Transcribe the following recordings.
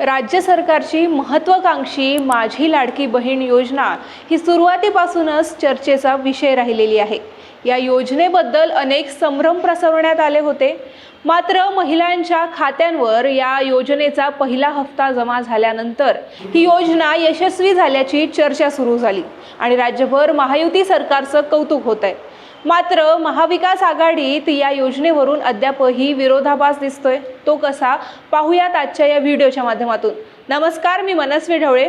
राज्य सरकारची महत्त्वाकांक्षी माझी लाडकी बहीण योजना ही सुरुवातीपासूनच चर्चेचा विषय राहिलेली आहे. या योजनेबद्दल अनेक संभ्रम प्रसवण्यात आले होते. मात्र महिलांच्या खात्यांवर या योजनेचा पहिला हप्ता जमा झाल्यानंतर ही योजना यशस्वी झाल्याची चर्चा सुरू झाली आणि राज्यभर महायुती सरकारचं कौतुक होत आहे मात्र महाविकास आघाडीत या योजनेवरून अद्यापही विरोधाभास दिसतोय. तो कसा? पाहूयात आजच्या या व्हिडिओच्या माध्यमातून. नमस्कार मी मनस्वी ढवळे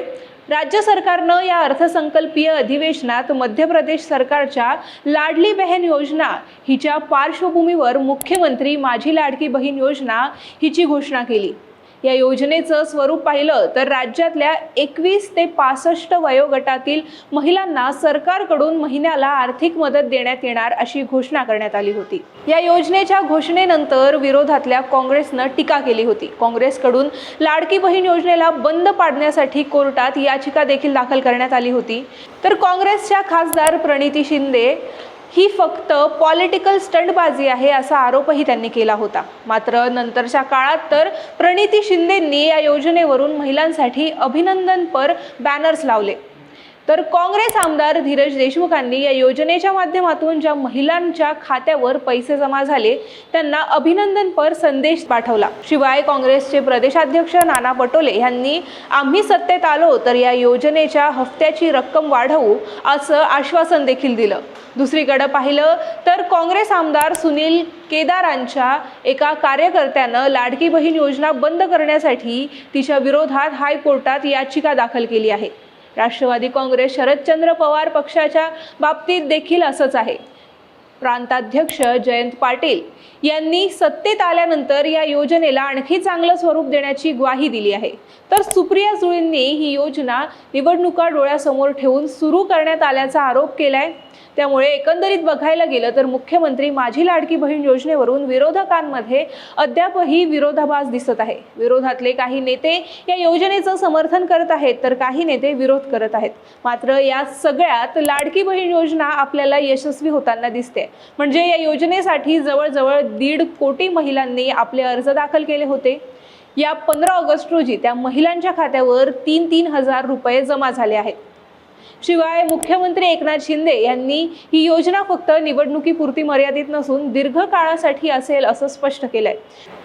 राज्य सरकारनं या अर्थसंकल्पीय अधिवेशनात मध्य प्रदेश सरकारच्या लाडली बहीण योजना हिच्या पार्श्वभूमीवर मुख्यमंत्री माझी लाडकी बहीण योजना हिची घोषणा केली. या योजनेचं स्वरूप पाहिलं तर राज्यातल्या एकवीस ते पासष्ट वयोगटातील महिलांना सरकारकडून महिन्याला आर्थिक मदत देण्यात येणार अशी घोषणा करण्यात आली होती. या योजनेच्या घोषणेनंतर विरोधातल्या काँग्रेसनं टीका केली होती. काँग्रेसकडून लाडकी बहीण योजनेला बंद पाडण्यासाठी कोर्टात याचिका देखील दाखल करण्यात आली होती. तर काँग्रेसच्या खासदार प्रणिती शिंदे ही फक्त पॉलिटिकल स्टंटबाजी आहे असा आरोपही त्यांनी केला होता. मात्र नंतरच्या काळात तर प्रणिती शिंदेंनी या योजनेवरून महिलांसाठी अभिनंदनपर बॅनर्स लावले. तर काँग्रेस आमदार धीरज देशमुखांनी या योजनेच्या माध्यमातून ज्या महिलांच्या खात्यावर पैसे जमा झाले त्यांना अभिनंदनपर संदेश पाठवला. शिवाय काँग्रेसचे प्रदेशाध्यक्ष नाना पटोले यांनी आम्ही सत्तेत आलो तर या योजनेच्या हप्त्याची रक्कम वाढवू असं आश्वासन देखील दिलं. दुसरीकडे पाहिलं तर काँग्रेस आमदार सुनील केदारांच्या एका कार्यकर्त्यानं लाडकी बहीण योजना बंद करण्यासाठी तिच्या विरोधात हायकोर्टात याचिका दाखल केली आहे. राष्ट्रवादी काँग्रेस शरदचंद्र पवार पक्षाच्या बाबतीत देखील असंच आहे. प्रांताध्यक्ष जयंत पाटील यांनी सत्तेत आल्यानंतर या योजनेला आणखी चांगलं स्वरूप देण्याची ग्वाही दिली आहे. तर सुप्रिया सुळेंनी ही योजना निवडणुका डोळ्यासमोर ठेवून सुरू करण्यात आल्याचा आरोप केलाय. त्यामुळे एकंदरीत बघायला गेलं तर मुख्यमंत्री माझी लाडकी बहीण योजनेवरून विरोधकांमध्ये अद्यापही विरोधाभास दिसत आहे. विरोधातले काही नेते या योजनेचं समर्थन करत आहेत तर काही नेते विरोध करत आहेत. मात्र या सगळ्यात लाडकी बहीण योजना आपल्याला यशस्वी होताना दिसते. म्हणजे या योजनेसाठी जवळजवळ दीड कोटी महिलांनी आपले अर्ज दाखल केले होते. या पंधरा ऑगस्ट रोजी त्या महिलांच्या खात्यावर तीन तीन हजार रुपये जमा झाले आहेत. शिवाय मुख्यमंत्री एकनाथ शिंदे यांनी ही योजना फक्त निवडणुकीपुरती मर्यादित नसून दीर्घ काळासाठी असेल असं स्पष्ट केलंय.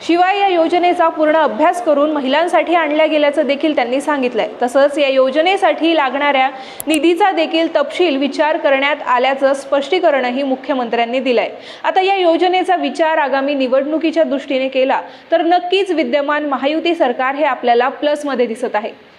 शिवाय या योजनेचा पूर्ण अभ्यास करून महिलांसाठी आणल्या गेल्याचं देखील त्यांनी सांगितलंय. तसंच या योजनेसाठी लागणाऱ्या निधीचा देखील तपशील विचार करण्यात आल्याचं स्पष्टीकरणही मुख्यमंत्र्यांनी दिलंय. आता या योजनेचा विचार आगामी निवडणुकीच्या दृष्टीने केला तर नक्कीच विद्यमान महायुती सरकार हे आपल्याला प्लसमध्ये दिसत आहे.